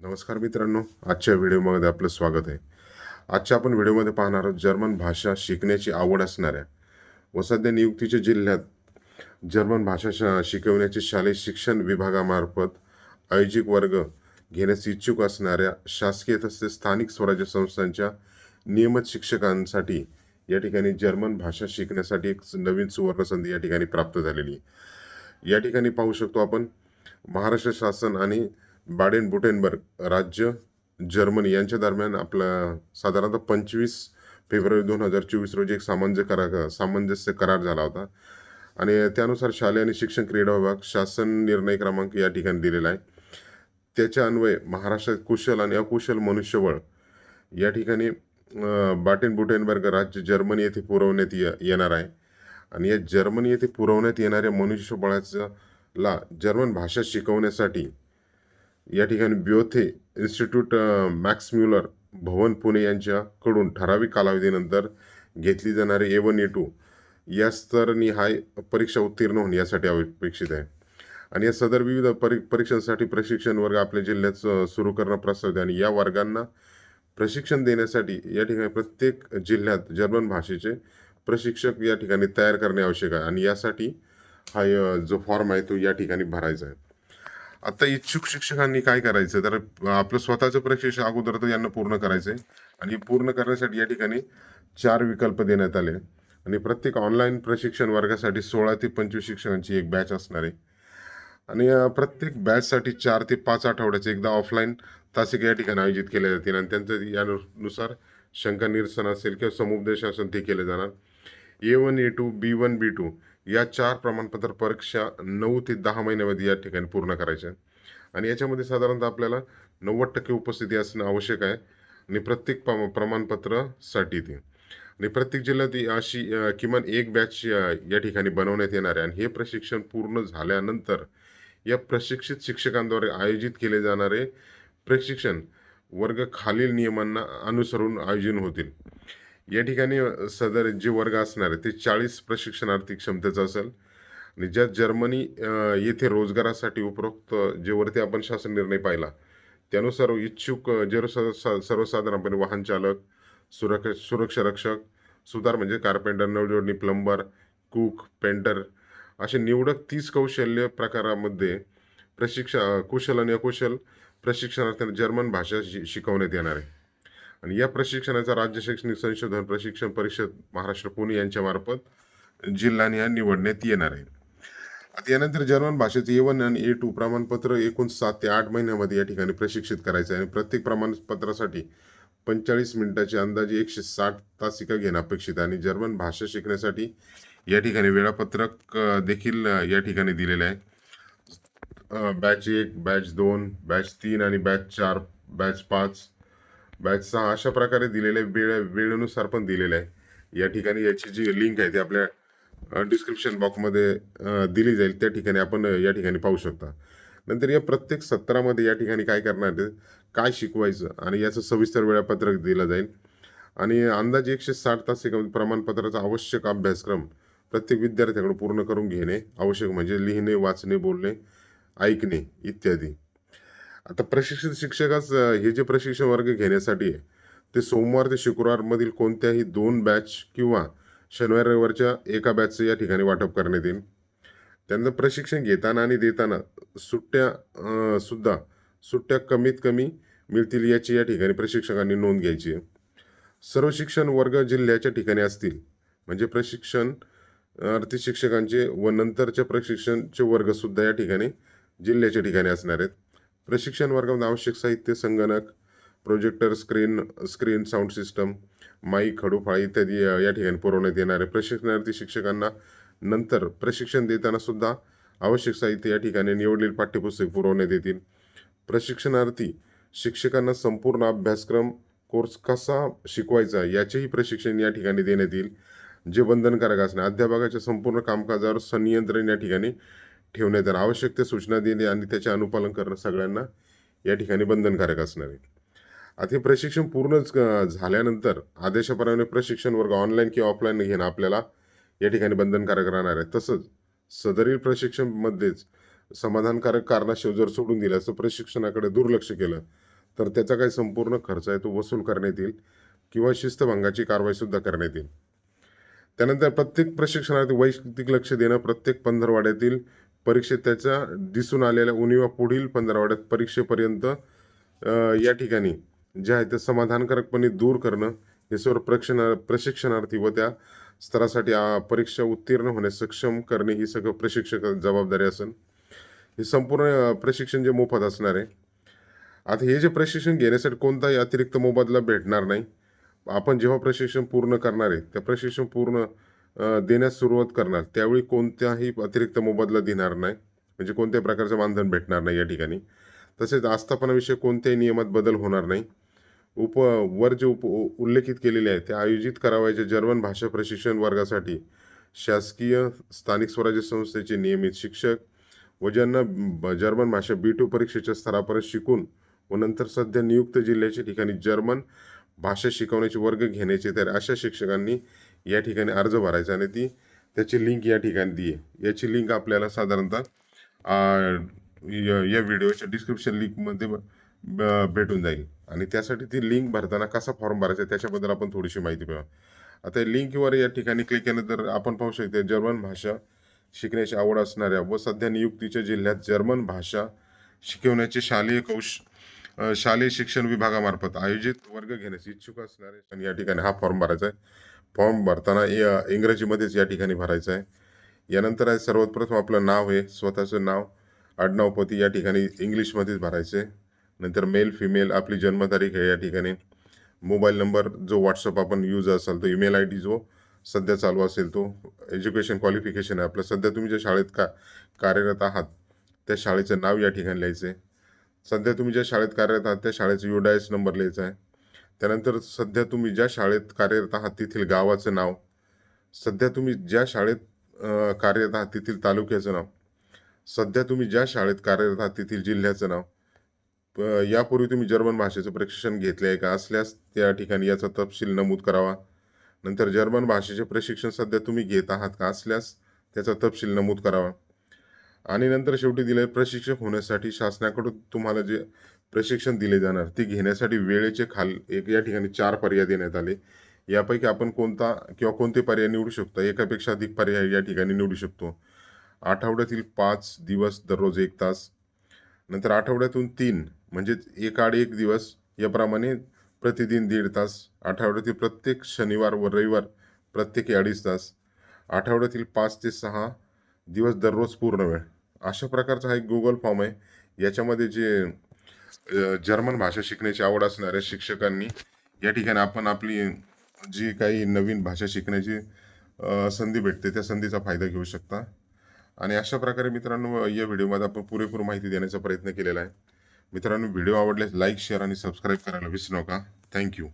नमस्कार मित्रांनो आजच्या व्हिडिओमध्ये आपलं स्वागत आहे. आजच्या आपण व्हिडिओमध्ये पाहणार आहोत जर्मन भाषा शिकण्याची आवड असणाऱ्या व सध्या नियुक्तीच्या जिल्ह्यात जर्मन भाषा शा शिकवण्याचे शालेय शिक्षण विभागामार्फत आयोजित वर्ग घेण्यास इच्छुक असणाऱ्या शासकीय तसेच स्थानिक स्वराज्य संस्थांच्या नियमित शिक्षकांसाठी या ठिकाणी जर्मन भाषा शिकण्यासाठी एक नवीन सुवर्णसंधी या ठिकाणी प्राप्त झालेली आहे. या ठिकाणी पाहू शकतो आपण महाराष्ट्र शासन आणि बाडेन बुटेनबर्ग राज्य जर्मनी यांच्या दरम्यान आपला साधारणतः पंचवीस फेब्रुवारी दोन हजार चोवीस रोजी एक सामंजस्य करार सामंजस्य करार झाला होता. आणि त्यानुसार शालेय आणि शिक्षण क्रीडा विभाग शासन निर्णय क्रमांक या ठिकाणी दिलेला आहे. त्याच्या अन्वये महाराष्ट्रात कुशल आणि अकुशल मनुष्यबळ या ठिकाणी बाटेन बुटेनबर्ग राज्य जर्मनी येथे पुरवण्यात ये येणार आहे. आणि या जर्मनी येथे पुरवण्यात येणाऱ्या मनुष्यबळाचा ला जर्मन भाषा शिकवण्यासाठी या ठिकाणी Goethe institute Max Mueller Bhavan Pune यांच्याकडून ठराविक कालावधीनंतर घेतली जाणारी ए वन ए टू या स्तरनिहाय परीक्षा उत्तीर्ण होणे यासाठी अपेक्षित आहे. आणि या सदर विविध परी परीक्षांसाठी प्रशिक्षण वर्ग आपल्या जिल्ह्यात सुरू करणं प्रस्तावित आणि या वर्गांना प्रशिक्षण देण्यासाठी या ठिकाणी प्रत्येक जिल्ह्यात जर्मन भाषेचे प्रशिक्षक या ठिकाणी तयार करणे आवश्यक आहे. आणि यासाठी हा जो फॉर्म आहे तो या ठिकाणी भरायचा आहे. आता इच्छुक शिक्षकांनी काय करायचं? तर आपलं स्वतःचं प्रशिक्षण अगोदर तर यांना पूर्ण करायचं आहे आणि पूर्ण करण्यासाठी या ठिकाणी चार विकल्प देण्यात आले. आणि प्रत्येक ऑनलाईन प्रशिक्षण वर्गासाठी सोळा ते पंचवीस शिक्षकांची एक बॅच असणार आहे. आणि प्रत्येक बॅचसाठी चार ते पाच आठवड्याचे एकदा ऑफलाईन तासिक या ठिकाणी आयोजित केले जातील. आणि त्यांचं यानुसार शंका निरसन असेल किंवा समुपदेश असेल ते केले जाणार. A one A two B one B two या चार प्रमाणपत्र परीक्षा नऊ ते दहा महिन्यामध्ये या ठिकाणी पूर्ण करायच्या आणि याच्यामध्ये साधारणतः आपल्याला नव्वद टक्के उपस्थिती असणं आवश्यक आहे. आणि प्रत्येक प प्रमाणपत्रासाठी ते. आणि प्रत्येक जिल्ह्यात ही अशी किमान एक बॅच या ठिकाणी बनवण्यात येणार. आहे आणि हे प्रशिक्षण पूर्ण झाल्यानंतर या प्रशिक्षित शिक्षकांद्वारे आयोजित केले जाणारे प्रशिक्षण वर्ग खालील नियमांना अनुसरून आयोजन होतील. या ठिकाणी सदर जे वर्ग असणार आहे ते चाळीस प्रशिक्षणार्थी क्षमतेचं असेल. आणि ज्या जर्मनी येथे रोजगारासाठी उपरोक्त जे वरती आपण शासन निर्णय पाहिला त्यानुसार इच्छुक जे सर्वसाधारणपणे वाहन चालक सुरक्षा सुरक्षा रक्षक सुतार म्हणजे कार्पेंटर नळजोडणी प्लंबर कुक पेंटर असे निवडक तीस कौशल्य प्रकारामध्ये प्रशिक्ष कुशल आणि अकुशल प्रशिक्षणार्थ्यांना जर्मन भाषा शि शिकवण्यात येणार आहे. आणि या प्रशिक्षणाचा राज्य शैक्षणिक संशोधन प्रशिक्षण परिषद महाराष्ट्र पुणे यांच्यामार्फत जिल्हानिहाय निवडण्यात येणार आहे. आता यानंतर जर्मन भाषेचे ए वन आणि ए टू प्रमाणपत्र एकूण सात ते आठ महिन्यामध्ये या ठिकाणी प्रशिक्षित करायचं आहे. आणि प्रत्येक प्रमाणपत्रासाठी पंचेचाळीस मिनिटाची अंदाजे एकशे साठ तासिका घेणं अपेक्षित आहे. आणि जर्मन भाषा शिकण्यासाठी या ठिकाणी वेळापत्रक देखील या ठिकाणी दिलेलं आहे. बॅच एक बॅच दोन बॅच तीन आणि बॅच चार बॅच पाच बॅच सहा अशा प्रकारे दिलेले वेळ वेळेनुसार पण दिलेलं आहे. या ठिकाणी याची जी लिंक आहे ती आपल्या डिस्क्रिप्शन बॉक्समध्ये दिली जाईल. त्या ठिकाणी आपण या ठिकाणी पाहू शकता. नंतर या प्रत्येक सत्रामध्ये या ठिकाणी काय करणार आहे काय शिकवायचं? आणि याचं सविस्तर वेळापत्रक दिलं जाईल. आणि अंदाजे एकशे साठ तास प्रमाणपत्राचा आवश्यक अभ्यासक्रम प्रत्येक विद्यार्थ्याकडून पूर्ण करून घेणे आवश्यक म्हणजे लिहिणे वाचणे बोलणे ऐकणे इत्यादी. आता प्रशिक्षित शिक्षकच हे जे प्रशिक्षण वर्ग घेण्यासाठी आहे ते सोमवार ते शुक्रवारमधील कोणत्याही दोन बॅच किंवा शनिवार रविवारच्या एका बॅचचं या ठिकाणी वाटप करण्यात येईल. त्यांना प्रशिक्षण घेताना आणि देताना सुट्ट्या सुद्धा सुट्ट्या कमीत कमी मिळतील याची या ठिकाणी प्रशिक्षकांनी नोंद घ्यायची आहे. सर्व शिक्षण वर्ग जिल्ह्याच्या ठिकाणी असतील म्हणजे प्रशिक्षण अर्थी शिक्षकांचे व नंतरच्या प्रशिक्षणचे वर्गसुद्धा या ठिकाणी जिल्ह्याच्या ठिकाणी असणार आहेत. प्रशिक्षण वर्गामध्ये आवश्यक साहित्य संगणक projector screen screen sound system mic खडूफाळी इत्यादी या ठिकाणी पुरवण्यात येणार आहे. प्रशिक्षणार्थी शिक्षकांना नंतर प्रशिक्षण देताना सुद्धा आवश्यक साहित्य या ठिकाणी निवडलेली पाठ्यपुस्तक पुरवण्यात येतील. प्रशिक्षणार्थी शिक्षकांना संपूर्ण अभ्यासक्रम कोर्स कसा शिकवायचा याचेही प्रशिक्षण या ठिकाणी देण्यात येईल. जे बंधनकारक असणे अध्यापकाच्या संपूर्ण कामकाजावर संनियंत्रण या ठिकाणी ठेवण्यात तर आवश्यक त्या सूचना देणे आणि त्याचे अनुपालन करणं सगळ्यांना या ठिकाणी बंधनकारक असणार आहे. आता हे प्रशिक्षण पूर्ण झाल्यानंतर आदेशाप्रमाणे प्रशिक्षण वर्ग ऑनलाईन किंवा ऑफलाईन घेणं आपल्याला या ठिकाणी बंधनकारक राहणार आहे. तसंच सदरील प्रशिक्षणमध्येच समाधानकारक कारणाशिवाय जर सोडून दिलं असं प्रशिक्षणाकडे दुर्लक्ष केलं तर त्याचा काही संपूर्ण खर्च आहे तो वसूल करण्यात येईल किंवा शिस्तभंगाची कारवाईसुद्धा करण्यात येईल. त्यानंतर प्रत्येक प्रशिक्षणार्थी वैयक्तिक लक्ष देणं प्रत्येक पंधरवाड्यातील परीक्षेत त्याच्या दिसून आलेल्या उणीवा पुढील पंधरावड्यात परीक्षेपर्यंत या ठिकाणी जे आहे ते समाधानकारकपणे दूर करणं हे सर्व प्रशिक्षणा प्रशिक्षणार्थी व त्या स्तरासाठी परीक्षा उत्तीर्ण होण्यास सक्षम करणे ही सगळं प्रशिक्षक जबाबदारी असेल हे संपूर्ण प्रशिक्षण जे मोफत असणार आहे. आता हे जे प्रशिक्षण घेण्यासाठी कोणताही अतिरिक्त मोबदला भेटणार नाही. आपण जेव्हा प्रशिक्षण पूर्ण करणार आहे त्या प्रशिक्षण पूर्ण देण्यास सुरुवात करणार. त्यावेळी कोणत्याही अतिरिक्त मोबदला देणार नाही. म्हणजे कोणत्याही प्रकारचं मानधन भेटणार नाही या ठिकाणी. तसेच आस्थापनाविषयी कोणत्याही नियमात बदल होणार नाही. उप वर जे उप उ- उल्लेखित केलेले आहे ते आयोजित करावयाचे जर्मन भाषा प्रशिक्षण वर्गासाठी शासकीय स्थानिक स्वराज्य संस्थेचे नियमित शिक्षक व ज्यांना ब- जर्मन भाषा बी टू परीक्षेच्या स्तरापर्यंत शिकून व नंतर सध्या नियुक्त जिल्ह्याच्या ठिकाणी जर्मन भाषा शिकवण्याचे वर्ग घेण्याचे तर अशा शिक्षकांनी या ठिकाणी अर्ज भरायचा आणि ती त्याची लिंक या ठिकाणी दिली याची लिंक आपल्याला साधारणतः या व्हिडिओच्या डिस्क्रिप्शन लिंकमध्ये भेटून जाईल. आणि त्यासाठी ती लिंक भरताना कसा फॉर्म भरायचा आहे त्याच्याबद्दल आपण थोडीशी माहिती पाहू. आता लिंकवर या ठिकाणी क्लिक केल्यानंतर आपण पाहू शकतो जर्मन भाषा शिकण्याची आवड असणाऱ्या व सध्या नियुक्तीच्या जिल्ह्यात जर्मन भाषा शिकवण्याचे शालेय कौश शालेय शिक्षण विभागामार्फत आयोजित वर्ग घेण्यास इच्छुक असणारे आणि या ठिकाणी हा फॉर्म भरायचा आहे. फॉर्म भरताना इ- इंग्रजीमध्येच या ठिकाणी भरायचा आहे. यानंतर आहे सर्वात प्रथम आपलं नाव आहे स्वतःचं नाव आडनावपती या ठिकाणी इंग्लिशमध्येच भरायचे नंतर मेल फिमेल आपली जन्मतारीख आहे या ठिकाणी. मोबाईल नंबर जो व्हॉट्सअप आपण यूज असाल तो ईमेल आय डी जो सध्या चालू असेल तो. एज्युकेशन क्वालिफिकेशन आहे आपलं. सध्या तुम्ही ज्या शाळेत का कार्यरत आहात त्या शाळेचं नाव या ठिकाणी लिहायचं आहे. सध्या तुम्ही ज्या शाळेत कार्यरत आहात त्या शाळेचा युडायस नंबर लिहायचा आहे. त्यानंतर सध्या तुम्ही ज्या शाळेत कार्यरत आहात तेथील गावाचं नाव सध्या तुम्ही ज्या शाळेत कार्यरत आहात तेथील तालुक्याचं नाव सध्या तुम्ही ज्या शाळेत कार्यरत आहात तेथील जिल्ह्याचं नाव प- यापूर्वी तुम्ही जर्मन भाषेचं प्रशिक्षण घेतले आहे का? असल्यास त्या ठिकाणी याचा तपशील नमूद करावा. नंतर जर्मन भाषेचे प्रशिक्षण सध्या तुम्ही घेत आहात का? असल्यास त्याचा तपशील नमूद करावा. आणि नंतर शेवटी दिले प्रशिक्षक होण्यासाठी शासनाकडून तुम्हाला जे प्रशिक्षण दिले जाणार. ते घेण्यासाठी वेळेचे खाल एक या ठिकाणी चार पर्याय देण्यात आले. यापैकी आपण कोणता किंवा कोणते पर्याय निवडू शकतो? एकापेक्षा अधिक पर्याय या ठिकाणी निवडू शकतो. आठवड्यातील पाच दिवस दररोज एक तास. नंतर आठवड्यातून तीन म्हणजेच एक आड एक दिवस याप्रमाणे प्रतिदिन दीड तास. आठवड्यातील प्रत्येक शनिवार व रविवार प्रत्येकी अडीच तास. आठवड्यातील पाच ते सहा दिवस दररोज पूर्ण वेळ. अशा प्रकारचा हा एक गुगल फॉर्म आहे. याच्यामध्ये जे जर्मन भाषा शिकण्याची आवड असणाऱ्या शिक्षकांनी या ठिकाणी आपण आपली जी काही नवीन भाषा शिकण्याची संधी भेटते त्या संधीचा फायदा घेऊ शकता. आणि अशा प्रकारे मित्रांनो या व्हिडिओमध्ये आपण पुरेपूर माहिती देण्याचा प्रयत्न केलेला आहे. मित्रांनो व्हिडिओ आवडल्यास लाईक शेअर आणि सबस्क्राईब करायला विसरू नका. थँक्यू